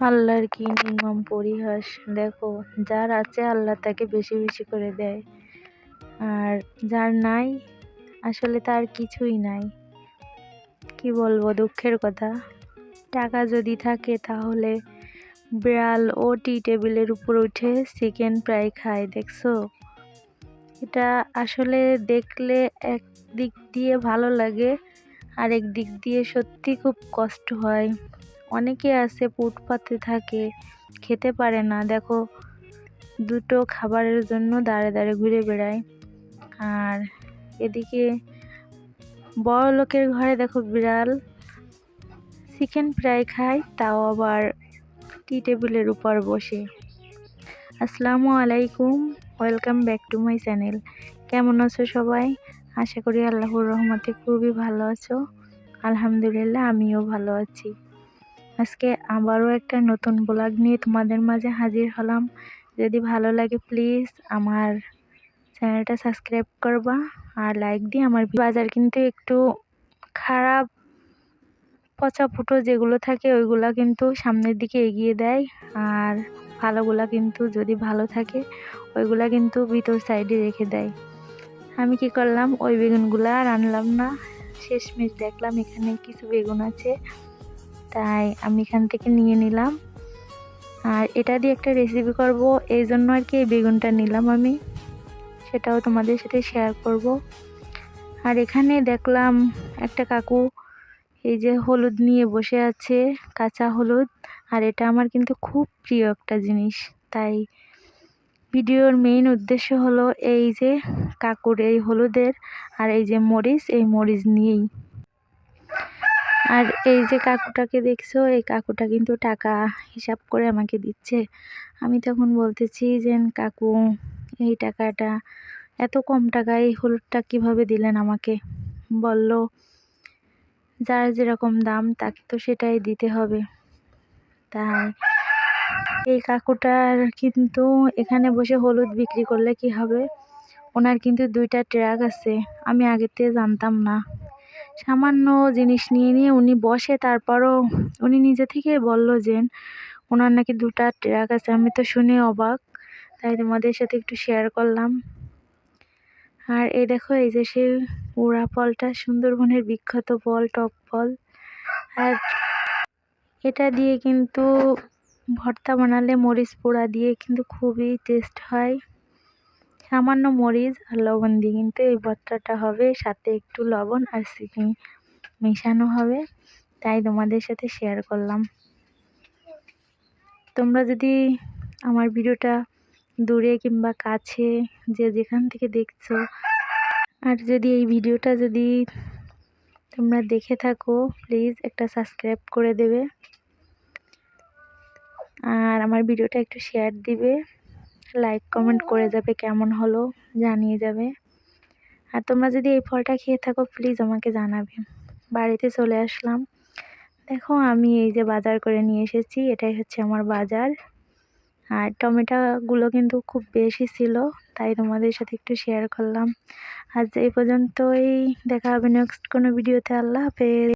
আল্লাহর কি নির্মম পরিহাস? দেখো, যার আছে আল্লাহ তাকে বেশি বেশি করে দেয়। আর যার নাই, আসলে তার কিছুই নাই। কি বলব, দুঃখের কথা। টাকা যদি থাকে, তাহলে বিড়াল ও টি টেবিলের উপর উঠে চিকেন ফ্রাই খায়, দেখছ? এটা আসলে দেখলে এক দিক দিয়ে ভালো লাগে, আরেক দিক দিয়ে সত্যি খুব কষ্ট হয়। অনেকে আছে ফুটপাতে থাকে, খেতে পারে না। দেখো, দুটো খাবারের জন্য দাঁড়ে দাঁড়ে ঘুরে বেড়ায়। আর এদিকে বড় লোকের ঘরে দেখো বিড়াল, চিকেন ফ্রাই খায়, তাও আবার টি টেবিলের উপর বসে। আসসালামু আলাইকুম, welcome back to my channel. কেমন আছো সবাই? আশা করি আল্লাহর রহমতে খুবই ভালো আছো। আলহামদুলিল্লাহ, আমিও ভালো আছি। আজকে আবারও একটা নতুন ব্লগ নিয়ে তোমাদের মাঝে হাজির হলাম। যদি ভালো লাগে প্লিজ আমার চ্যানেলটা সাবস্ক্রাইব করবা আর লাইক দিয়ে আমার বাজার কিন্তু একটু খারাপ পচা ফুটো যেগুলো থাকে, ওইগুলা কিন্তু সামনের দিকে এগিয়ে দেয়। আর ভালোগুলা কিন্তু যদি ভালো থাকে, ওইগুলা কিন্তু ভিতর সাইডে রেখে দেয়। আমি কি করলাম? ওই বেগুনগুলা আর আনলাম না। শেষমেশ দেখলাম এখানে কিছু বেগুন আছে। তাই আমি এখান থেকে নিয়ে নিলাম। আর এটা দিয়ে একটা রেসিপি করব, এই জন্য আর কি এই বেগুনটা নিলাম আমি। সেটাও তোমাদের সাথে শেয়ার করব। আর এখানে দেখলাম একটা কাকু এই যে হলুদ নিয়ে বসে আছে, কাঁচা হলুদ। আর এটা আমার কিন্তু খুব প্রিয় একটা জিনিস। তাই ভিডিওর মেইন উদ্দেশ্য হলো এই যে কাকুর এই হলুদের আর এই যে মরিচ, এই মরিচ নিয়েই। আর এই যে কাকুটাকে দেখছ, এই কাকুটা কিন্তু টাকা হিসাব করে আমাকে দিচ্ছে। আমি তখন বলতেছি যে, কাকু, এই টাকাটা, এত কম টাকায় হলুদটা কীভাবে দিলেন আমাকে? বলল, যার যেরকম দাম, তাকে তো সেটাই দিতে হবে। তাই এই কাকুটার কিন্তু এখানে বসে হলুদ বিক্রি করলে কি হবে? ওনার কিন্তু দুইটা ট্রাক আছে। আমি থেকে জানতাম না। সামান্য জিনিস নিয়ে নিয়ে উনি বসে, তারপরও উনি নিজে থেকে বলল যে, ওনার নাকি দুটা ট্রাক আছে। আমি তো শুনে অবাক, তাই তোমাদের সাথে একটু শেয়ার করলাম। আর এই দেখো, এই যে সেই উড়া ফলটা, সুন্দরবনের বিখ্যাত ফল, টক ফল। আর এটা দিয়ে কিন্তু ভর্তা বানালে মরিচ পোড়া দিয়ে কিন্তু খুবই টেস্ট হয়। সামান্য মরিচ আর লবণ দিয়ে কিন্তু এই ভর্তাটা হবে। সাথে একটু লবণ আর চিনি মেশানো হবে। তাই তোমাদের সাথে শেয়ার করলাম। তোমরা যদি আমার ভিডিওটা দূরে কিংবা কাছে যে যেখান থেকে দেখছ, আর যদি এই ভিডিওটা যদি তোমরা দেখে থাকো প্লিজ একটা সাবস্ক্রাইব করে দেবে। আর আমার ভিডিওটা একটু শেয়ার দিবে। লাইক কমেন্ট করে যাবে কেমন হলো জানিয়ে যাবে। আর তোমরা যদি এই ফলটা খেয়ে থাকো প্লিজ আমাকে জানাবে। বাড়িতে চলে আসলাম। দেখো আমি এই যে বাজার করে নিয়ে এসেছি এটাই হচ্ছে আমার বাজার। আর টমেটোগুলো কিন্তু খুব বেশি ছিল তাই তোমাদের সাথে একটু শেয়ার করলাম। আজ এই পর্যন্তই দেখা হবে নেক্সট কোনো ভিডিওতে আল্লাহ হাফেজ।